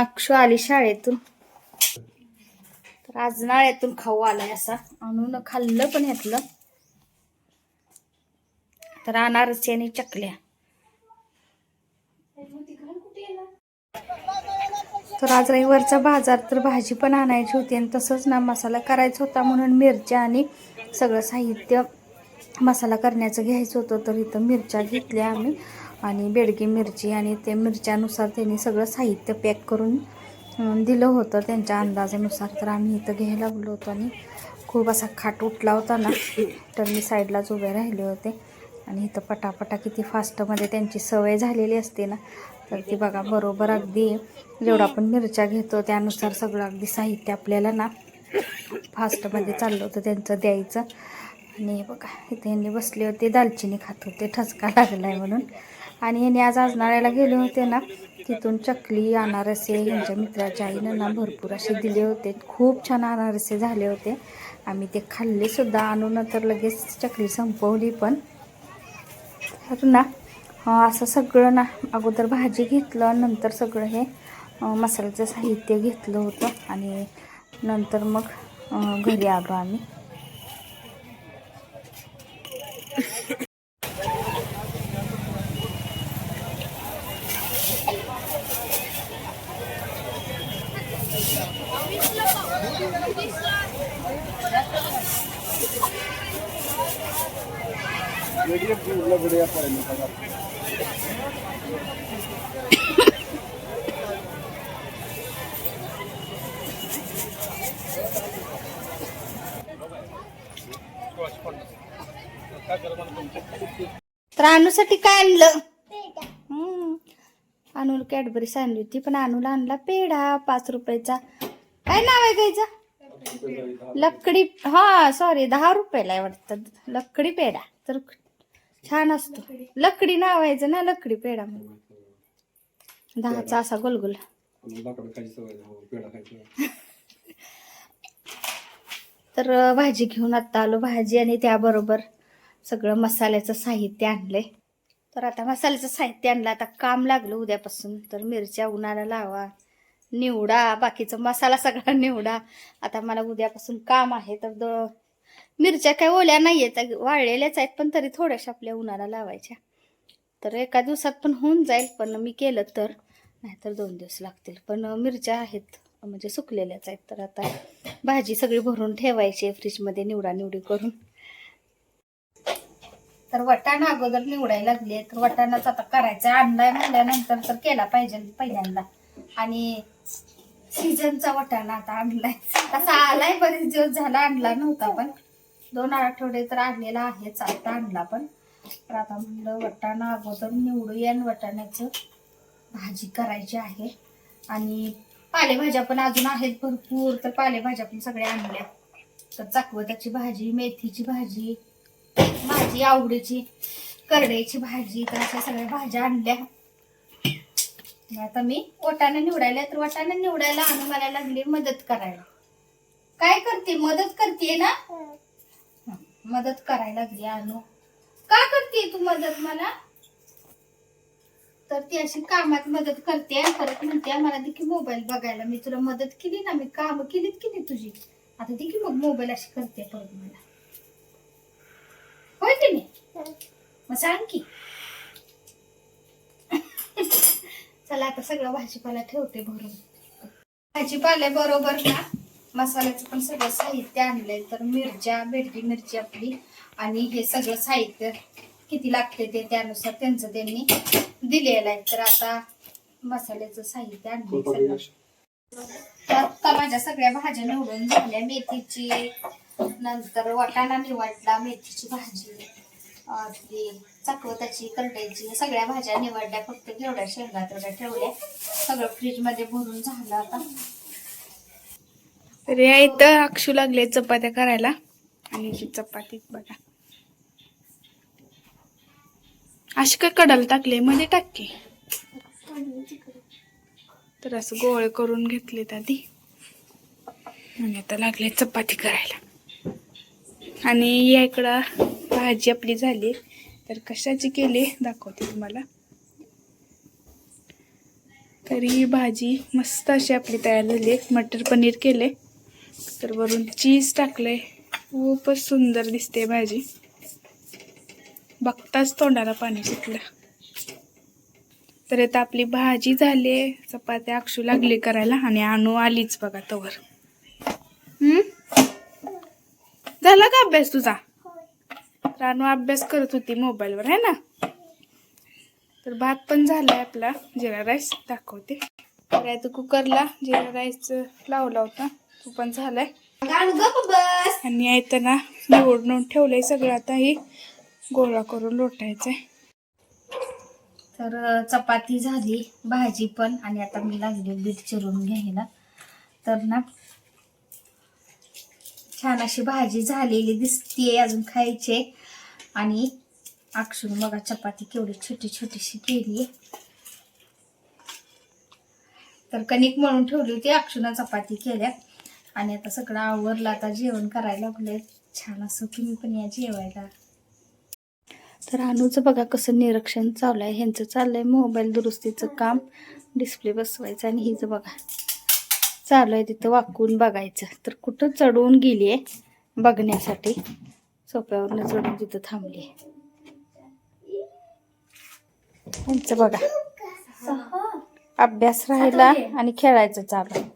अक्षू आली शाळेतून. तर आज नाळ्यातून खाऊ आलाय असा. आणून खाल्लं पण यातलं तर अनारसे आणि चकल्या. तर आज रविवारचा बाजार तर भाजी पण आणायची होती आणि तसंच ना मसाला करायचा होता म्हणून मिरच्या आणि सगळं साहित्य मसाला करण्याचं घ्यायचं होतं. तर इथं मिरच्या घेतल्या आम्ही. आणि बेडगी मिरची आणि ते मिरच्यानुसार त्यांनी सगळं साहित्य पॅक करून दिलं होतं त्यांच्या अंदाजानुसार. तर आम्ही इथं घ्यायला लागलो होतो आणि खूप असा खाट उठला होता ना तर मी साईडलाच उभे राहिले होते. आणि इथं पटापटा किती फास्टमध्ये त्यांची सवय झालेली असते ना तर ती बघा बरोबर अगदी जेवढा आपण मिरच्या घेतो त्यानुसार सगळं अगदी साहित्य आपल्याला ना फास्टमध्ये चाललं होतं त्यांचं द्यायचं. आणि बघा इथे यांनी बसले होते दालचिनी खात होते ठसका आहे म्हणून. आणि यांनी आज आजनाळ्याला गेले होते ना तिथून चकली अनारसे ह्यांच्या मित्राच्या आईनं ना भरपूर असे दिले होते. खूप छान अनारसे झाले होते. आम्ही ते खाल्लेसुद्धा आणून तर लगेच चकली संपवली पण. तर ना असं सगळं ना अगोदर भाजी घेतलं नंतर सगळं हे मसाल्याचं साहित्य घेतलं होतं. आणि नंतर मग घरी आलो आम्ही. तर अनुसाठी काय आणलं? हम्म. अनुल कॅडबरीस आणली होती पण अनुला आणला पेढा पाच रुपयाचा. काय नाव आहे गायचं लकडी हा सॉरी दहा रुपयाला आहे वाटतं. लकडी पेढा. तर छान असतो. लकडी. नाव आहे ना लकडी पेढा म्हणून दहाचा असा गोलगोल. तर भाजी घेऊन आता आलो भाजी आणि त्याबरोबर सगळं मसाल्याचं साहित्य आणलंय. तर आता मसाल्याचं साहित्य आणलं आता काम लागलं उद्यापासून. तर मिरच्या उन्हाला लावा निवडा बाकीचा मसाला सगळा निवडा. आता मला उद्यापासून काम आहे तर मिरच्या काय ओल्या नाही आहेत वाळलेल्याच आहेत पण तरी थोड्याशा आपल्या उन्हाला लावायच्या. तर एका दिवसात पण होऊन जाईल पण मी केलं तर. नाहीतर दोन दिवस लागतील. पण मिरच्या आहेत म्हणजे सुकलेल्याच आहेत. तर आता भाजी सगळी भरून ठेवायची आहे फ्रीजमध्ये निवडा निवडी करून. तर वटाणा अगोदर निवडायला लागले तर वटाणाच आता करायचा आणलाय म्हणल्यानंतर तर केला पाहिजे पहिल्यांदा. आणि सीझनचा वटाणा आता आणलाय. तसा आलाय बरेच दिवस झाला आणला नव्हता पण. दोन आठवडे तर आणलेला आहेच आता आणला पण. तर आता म्हणलं वटाणा अगोदर निवडूया आणि वटाण्याचं भाजी करायची आहे. आणि पालेभाज्या पण अजून आहेत भरपूर तर पालेभाज्या पण सगळ्या आणल्या. तर चाकवताची भाजी मेथीची भाजी भाजी आवडीची करड्याची भाजी तर अशा सगळ्या भाज्या आणल्या. आता मी वटाणा निवडायला तर वटाणा निवडायला आणून मला लागली मदत करायला. काय करते? मदत करते ना? मदत करायला लागली आणू का करते तू मदत मला? तर ती अशी कामात मदत करते परत म्हणते मला देखील मोबाईल बघायला. मी तुला मदत केली ना मी काम केलीत की नाही तुझी? आता देखील मग मोबाईल अशी करते परत मला. होय की नाही? मग सांग की. चला आता सगळं भाजीपाला ठेवते भरून. भाजीपाल्या बरोबर ना? मसाल्याचं पण सगळं साहित्य आणलंय. तर मिरच्या बेडगी मिरची आपली. आणि हे सगळं साहित्य किती लागते ते त्यानुसार त्यांचं त्यांनी दिलेलं आहे. तर आता मसाल्याचं साहित्य आणलंय सगळं. तर आता माझ्या सगळ्या भाज्या निवडून झाल्या. मेथीची नंतर वाटाणा निवडला मेथीची भाजी आपली चकवताची करड्याची सगळ्या भाज्या निवडल्या. फक्त जेवढ्या शेंगा तेवढ्या ठेवल्या. सगळं फ्रीजमध्ये भरून झालं आता. तर या इथं अक्षू लागले चपात्या करायला. आणि ही चपाती बघा. अशी काय कडाला टाकले मध्ये टाके तर असं गोळे करून घेतले आधी. आणि आता लागले चपाती करायला. आणि या इकडं भाजी आपली झाली. तर कशाची केली दाखवते तुम्हाला. तरी ही भाजी मस्त अशी आपली तयार झाली. आहे मटर पनीर केले. तर वरून चीज टाकले खूपच सुंदर दिसते भाजी. बघताच तोंडाला पाणी सुटलं. तर आता आपली भाजी झाली आहे. चपात्या अक्षू लागली करायला आणि आणू आलीच बघा तवर. झाला का अभ्यास तुझा? रानू अभ्यास करत होती मोबाईलवर आहे ना? तर भात पण झालाय आपला. जिरा राईस दाखवते. तर आता कुकरला जिरा राईस लावला होता. तो पण झालाय. आणि येताना निवडून ठेवलंय सगळं. आता हे गोळा करून लोटायचंय. तर चपाती झाली भाजी पण आणि आता मी लागले बीट चिरून घ्यायला. तर ना छान अशी भाजी झालेली दिसतीये अजून खायचे. आणि अक्षून बघा चपाती केवढी छोटी छोटीशी केली तर कणिक मळून ठेवली होती अक्षुना चपाती केल्या आणि आता सगळं आवरलं आता जेवण करायला लागले छान असं तुम्ही पण या जेवायला. तर अनुचं बघा कसं निरीक्षण चालू आहे ह्यांचं चाललंय मोबाईल दुरुस्तीचं काम. डिस्प्ले बसवायचं आणि हिचं बघा. चालू आहे तिथं वाकून बघायचं. तर कुठं चढवून गेली आहे बघण्यासाठी. सोप्यावरनं चढून तिथं थांबली आहे ह्यांचं बघा. अभ्यास राहिला आणि खेळायचं चालू. आहे.